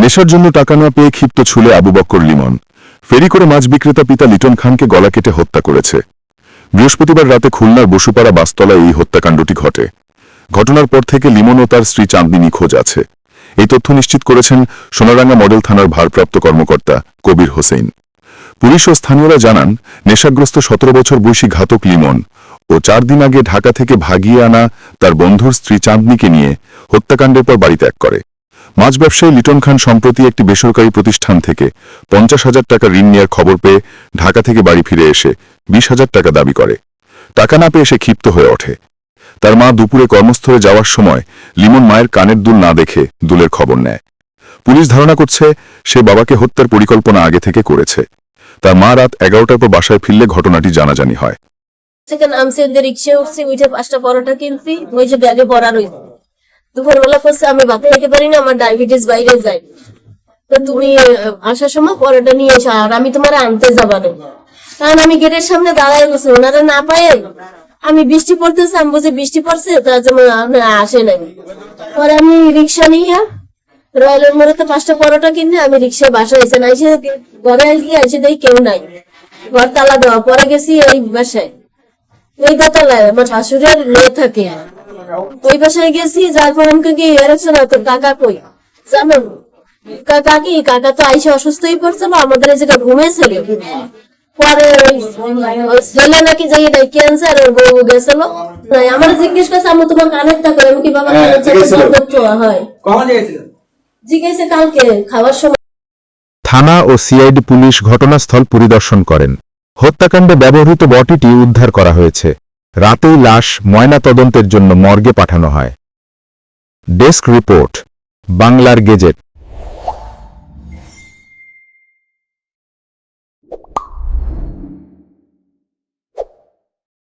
নেশার জন্য টাকা না পেয়ে ক্ষিপ্ত ছুলে আবু বক্কর লিমন। ফেরি করে মাছ বিক্রেতা পিতা লিটন খানকে গলা কেটে হত্যা করেছে। বৃহস্পতিবার রাতে খুলনার বসুপাড়া বাসতলায় এই হত্যাকাণ্ডটি ঘটে। ঘটনার পর থেকে লিমন ও তার স্ত্রী চাঁদনি নিখোঁজ আছে। এই তথ্য নিশ্চিত করেছেন সোনারাঙ্গা মডেল থানার ভারপ্রাপ্ত কর্মকর্তা কবির হোসেন। পুলিশ ও স্থানীয়রা জানান, নেশাগ্রস্ত সতেরো বছর বয়সী ঘাতক লিমন ও চার দিন আগে ঢাকা থেকে ভাগিয়ে আনা তার বন্ধুর স্ত্রী চাঁদনিকে নিয়ে হত্যাকাণ্ডের পর বাড়ি ত্যাগ করে। মাছ ব্যবসায়ী লিটন খান সম্প্রতি একটি বেসরকারি প্রতিষ্ঠান থেকে পঞ্চাশ হাজার টাকা ঋণ নেওয়ার খবর পেয়ে ঢাকা থেকে বাড়ি ফিরে এসে বিশ হাজার টাকা দাবি করে। টাকা না পেয়ে সে ক্ষিপ্ত হয়ে ওঠে। তার মা দুপুরে কর্মস্থলে যাওয়ার সময় লিমন মায়ের কানের দুল না দেখে দুলের খবর নেয়। পুলিশ ধারণা করছে সে বাবাকে হত্যার পরিকল্পনা আগে থেকে করেছে। তার মা রাত এগারোটার পর বাসায় ফিরলে ঘটনাটি জানাজানি হয়। নামছি ওদের রিক্সা উঠছি উঠে পাঁচটা পরোটা কিনছি ওই যে ব্যাগে ভরা রয়েছে দুপুরবেলা করছে আমি ভাত খেতে পারি না, আমার ডায়াবেটিস বাইরে যায়। তো তুমি আসার সময় পরোটা নিয়ে এসো, আর আমি তোমার আনতে যাবা না। কারণ আমি গেটের সামনে দাঁড়ায় গেছি, ওনারা না পায়ে আমি বৃষ্টি পড়তেছে, আমি বুঝি বৃষ্টি পড়ছে, তার জন্য আসে নাই। পরে আমি রিক্সা নিয়ে রয়্যালের মোড়ে তো পাঁচটা পরোটা কিনে, আমি রিক্সায় বাসা এসে না এসে ঘরে গিয়ে এসে দেখি কেউ নাই। ঘর তালা দেওয়া, পরে গেছি ওই বাসায়। ওই দোতলায়, আমার শাশুড়ের মেয়ে থাকে। ওই বাসায় গেছি যার পর আমাকে এরকম না তোর কাকা কই? জানো? কাকা কি? কাকা তো আইসে অসুস্থ হয়ে পড়ছিল আমাদের এই জায়গায় ঘুমেছিল পরে ওই- ছেলে নাকি যাই নাই ক্যান্সার ওর বউ গেছিল। নাই, আমার জিজ্ঞেস করছে আমি তোমার করে আমি কি বাবা হ্যাঁ, হয়? জিজ্ঞেসে কালকে খাওয়ার সময়। থানা ও সিআইডি পুলিশ ঘটনাস্থল পরিদর্শন করেন। হত্যাকাণ্ডে ব্যবহৃত বটিটি উদ্ধার করা হয়েছে। রাতেই লাশ ময়নাতদন্তের জন্য মর্গে পাঠানো হয়। ডেস্ক রিপোর্ট বাংলার গেজেট।